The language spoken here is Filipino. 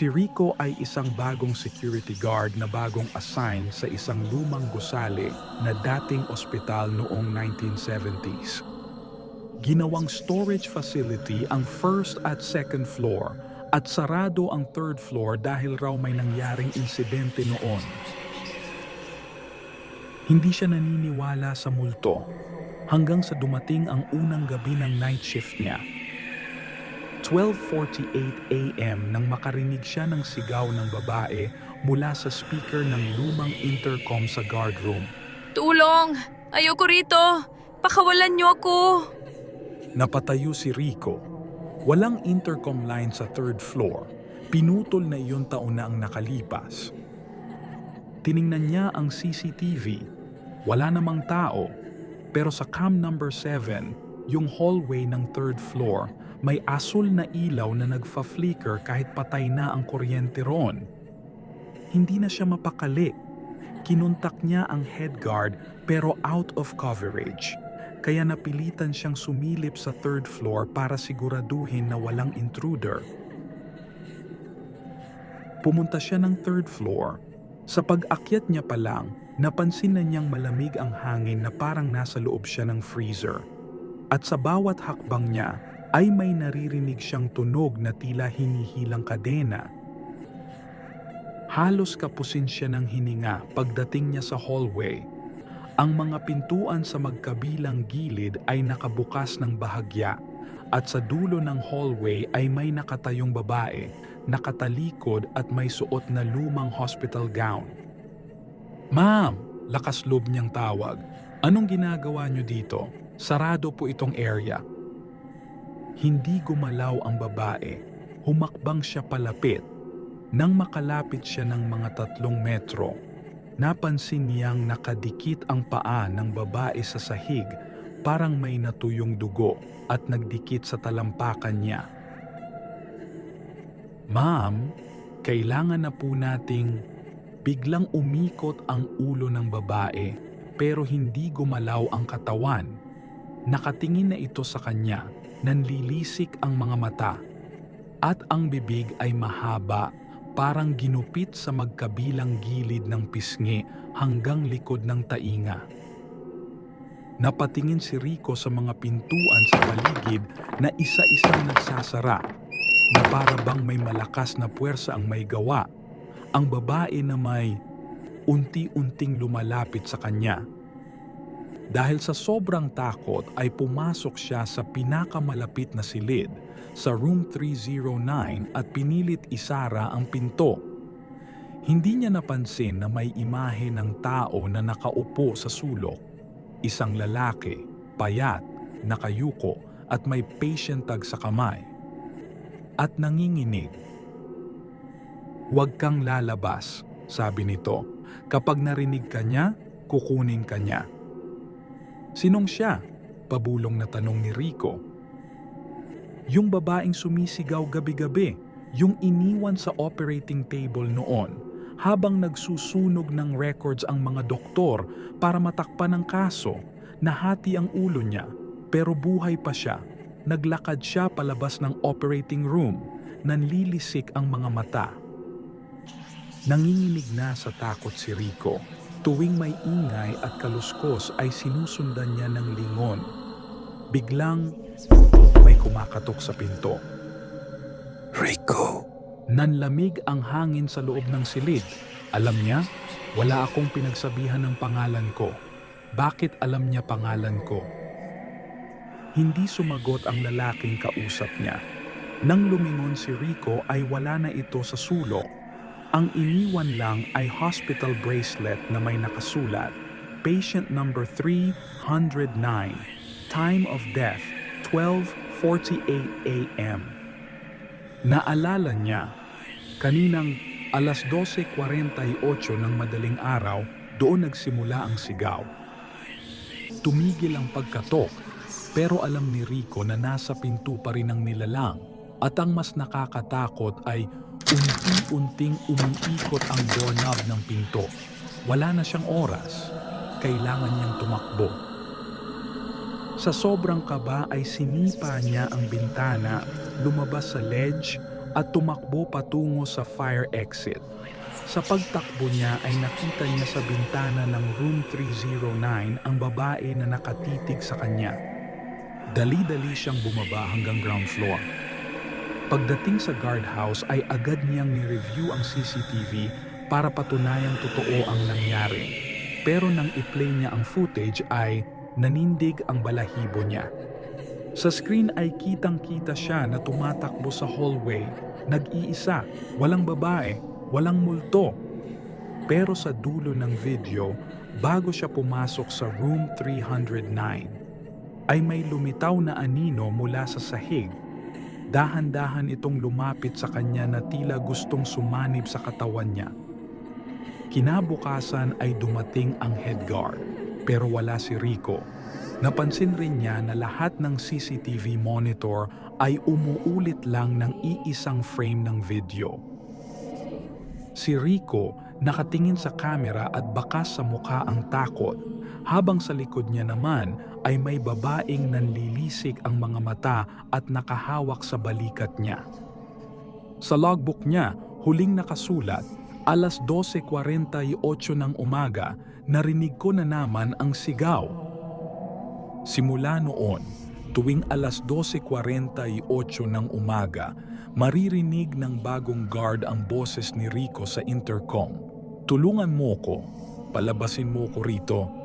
Si Rico ay isang bagong security guard na bagong assign sa isang lumang gusali na dating ospital noong 1970s. Ginawang storage facility ang first at second floor at sarado ang third floor dahil raw may nangyaring insidente noon. Hindi siya naniniwala sa multo hanggang sa dumating ang unang gabi ng night shift niya. 12.48 a.m. nang makarinig siya ng sigaw ng babae mula sa speaker ng lumang intercom sa guard room. Tulong! Ayoko rito! Pakawalan niyo ako! Napatayo si Rico. Walang intercom line sa third floor. Pinutol na iyon taon na ang nakalipas. Tiningnan niya ang CCTV. Wala namang tao. Pero sa cam number 7, yung hallway ng third floor, may asul na ilaw na nagfa-flicker kahit patay na ang kuryente roon. Hindi na siya mapakali. Kinuntak niya ang head guard pero out of coverage kaya napilitan siyang sumilip sa third floor para siguraduhin na walang intruder. Pumunta siya ng third floor. Sa pag-akyat niya pa lang, napansin na niyang malamig ang hangin na parang nasa loob siya ng freezer. At sa bawat hakbang niya, ay may naririnig siyang tunog na tila hinihilang kadena. Halos kapusin siya ng hininga pagdating niya sa hallway ang mga pintuan sa magkabilang gilid ay nakabukas ng bahagya at sa dulo ng hallway ay may nakatayong babae, nakatalikod at may suot na lumang hospital gown. Ma'am, lakas loob niyang tawag. Anong ginagawa niyo dito? Sarado po itong area. Hindi gumalaw ang babae. Humakbang siya palapit. Nang makalapit siya ng mga tatlong metro, napansin niyang nakadikit ang paa ng babae sa sahig parang may natuyong dugo at nagdikit sa talampakan niya. Ma'am, kailangan na po nating biglang umikot ang ulo ng babae pero hindi gumalaw ang katawan. Nakatingin na ito sa kanya, nanlilisik ang mga mata at ang bibig ay mahaba parang ginupit sa magkabilang gilid ng pisngi hanggang likod ng tainga. Napatingin si Rico sa mga pintuan sa paligid na isa-isang nagsasara na para bang may malakas na puwersa ang may gawa. Ang babae na may unti-unting lumalapit sa kanya. Dahil sa sobrang takot ay pumasok siya sa pinakamalapit na silid sa room 309 at pinilit isara ang pinto. Hindi niya napansin na may imahe ng tao na nakaupo sa sulok. Isang lalaki, payat, nakayuko at may patient tag sa kamay. At nanginginig. Huwag kang lalabas, sabi nito. Kapag narinig ka niya, kukunin ka niya. Sinong siya? Pabulong na tanong ni Rico. Yung babaeng sumisigaw gabi-gabi, yung iniwan sa operating table noon, habang nagsusunog ng records ang mga doktor para matakpan ang kaso, nahati ang ulo niya, pero buhay pa siya. Naglakad siya palabas ng operating room, nanlilisik ang mga mata. Nanginginig na sa takot si Rico. Tuwing may ingay at kaluskos ay sinusundan niya ng lingon. Biglang may kumakatok sa pinto. Rico, Nanlamig ang hangin sa loob ng silid. Alam niya, wala akong pinagsabihan ng pangalan ko. Bakit alam niya pangalan ko? Hindi sumagot ang lalaking kausap niya. Nang lumingon si Rico ay wala na ito sa sulok. Ang iniwan lang ay hospital bracelet na may nakasulat. Patient number 309. Time of death, 12.48 a.m. Naalala niya, kaninang alas 12.48 ng madaling araw, doon nagsimula ang sigaw. Tumigil ang pagkatok, pero alam ni Rico na nasa pinto pa rin ang nilalang at ang mas nakakatakot ay unti-unting umiikot ang doorknob ng pinto. Wala na siyang oras. Kailangan niyang tumakbo. Sa sobrang kaba ay sinipa niya ang bintana, lumabas sa ledge at tumakbo patungo sa fire exit. Sa pagtakbo niya ay nakita niya sa bintana ng room 309 ang babae na nakatitig sa kanya. Dali-dali siyang bumaba hanggang ground floor. Pagdating sa guardhouse ay agad niyang ni-review ang CCTV para patunayang totoo ang nangyari. Pero nang i-play niya ang footage ay nanindig ang balahibo niya. Sa screen ay kitang-kita siya na tumatakbo sa hallway, nag-iisa, walang babae, walang multo. Pero sa dulo ng video, bago siya pumasok sa room 309, ay may lumitaw na anino mula sa sahig. Dahan-dahan itong lumapit sa kanya na tila gustong sumanib sa katawan niya. Kinabukasan ay dumating ang head guard, pero wala si Rico. Napansin rin niya na lahat ng CCTV monitor ay umuulit lang ng iisang frame ng video. Si Rico nakatingin sa kamera at bakas sa mukha ang takot, habang sa likod niya naman ay may babaeng nanlilisik ang mga mata at nakahawak sa balikat niya. Sa logbook niya, huling nakasulat, alas 12.48 ng umaga, narinig ko na naman ang sigaw. Simula noon, tuwing alas 12.48 ng umaga, maririnig ng bagong guard ang boses ni Rico sa intercom. Tulungan mo ko, palabasin mo ko rito,